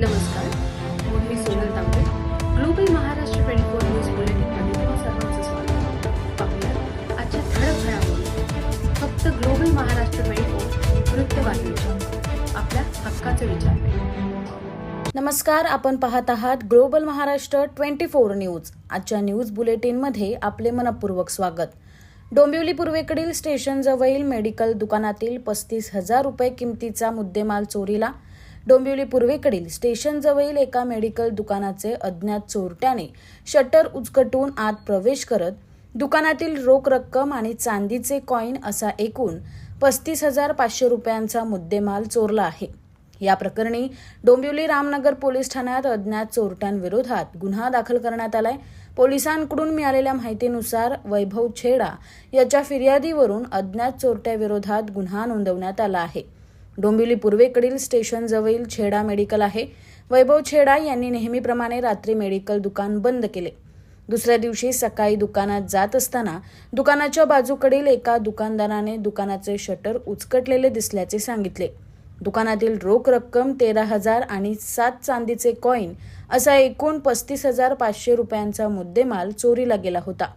नमस्कार मी Sonal Tambe global Maharashtra twenty four news बुलेटिनमध्ये तुम्हा सर्वांचं स्वागत पाहूया आजच्या ठळक घडामोडी. फक्त ग्लोबल महाराष्ट्र ट्वेंटी फोर वृत्तवाहिनीच्या. आपल्या हक्काचे विचार नमस्कार आपण पाहत आहात global Maharashtra twenty four news आजच्या न्यूज बुलेटिनमध्ये आपले मनपूर्वक स्वागत. डोंबिवली पूर्वेकडील स्टेशनजवळील मेडिकल दुकानातील पस्तीस हजार रुपये किमतीचा मुद्देमाल चोरीला. डोंबिवली पूर्वेकडील स्टेशनजवळील एका मेडिकल दुकानाचे अज्ञात चोरट्याने शटर उचकटून आत प्रवेश करत दुकानातील रोख रक्कम आणि चांदीचे कॉईन असा एकूण पस्तीस हजार पाचशे रुपयांचा मुद्देमाल चोरला आहे. या प्रकरणी डोंबिवली रामनगर पोलीस ठाण्यात अज्ञात चोरट्यांविरोधात गुन्हा दाखल करण्यात आलाय. पोलिसांकडून मिळालेल्या माहितीनुसार वैभव छेडा याच्या फिर्यादीवरून अज्ञात चोरट्याविरोधात गुन्हा नोंदवण्यात आला आहे. डोंबिवली पूर्वेकडील स्टेशनजवळील छेडा मेडिकल आहे. वैभव छेडा यांनी नेहमीप्रमाणे रात्री मेडिकल दुकान बंद केले. दुसऱ्या दिवशी सकाळी दुकानात जात असताना दुकानाच्या बाजूकडील एका दुकानदाराने दुकानाचे शटर उचकटलेले दिसल्याचे सांगितले. दुकानातील रोख रक्कम तेरा हजार आणि सात चांदीचे कॉईन असा एकूण पस्तीस हजार पाचशे रुपयांचा मुद्देमाल चोरीला गेला होता.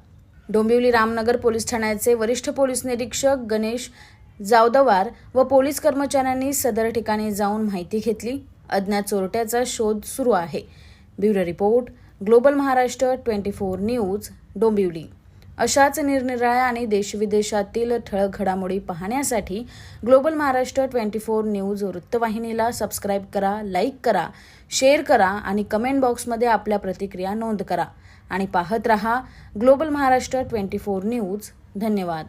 डोंबिवली रामनगर पोलीस ठाण्याचे वरिष्ठ पोलीस निरीक्षक गणेश जावदवार व पोलीस कर्मचाऱ्यांनी सदर ठिकाणी जाऊन माहिती घेतली. अज्ञात चोरट्याचा शोध सुरू आहे. Bureau report global Maharashtra twenty four news Dombivli. अशाच निरनिराळ्या आणि देशविदेशातील ठळक घडामोडी पाहण्यासाठी global Maharashtra twenty four news वृत्तवाहिनीला सबस्क्राईब करा लाईक करा शेअर करा आणि कमेंट बॉक्समध्ये आपल्या प्रतिक्रिया नोंद करा. आणि पाहत रहा global Maharashtra twenty four news. धन्यवाद.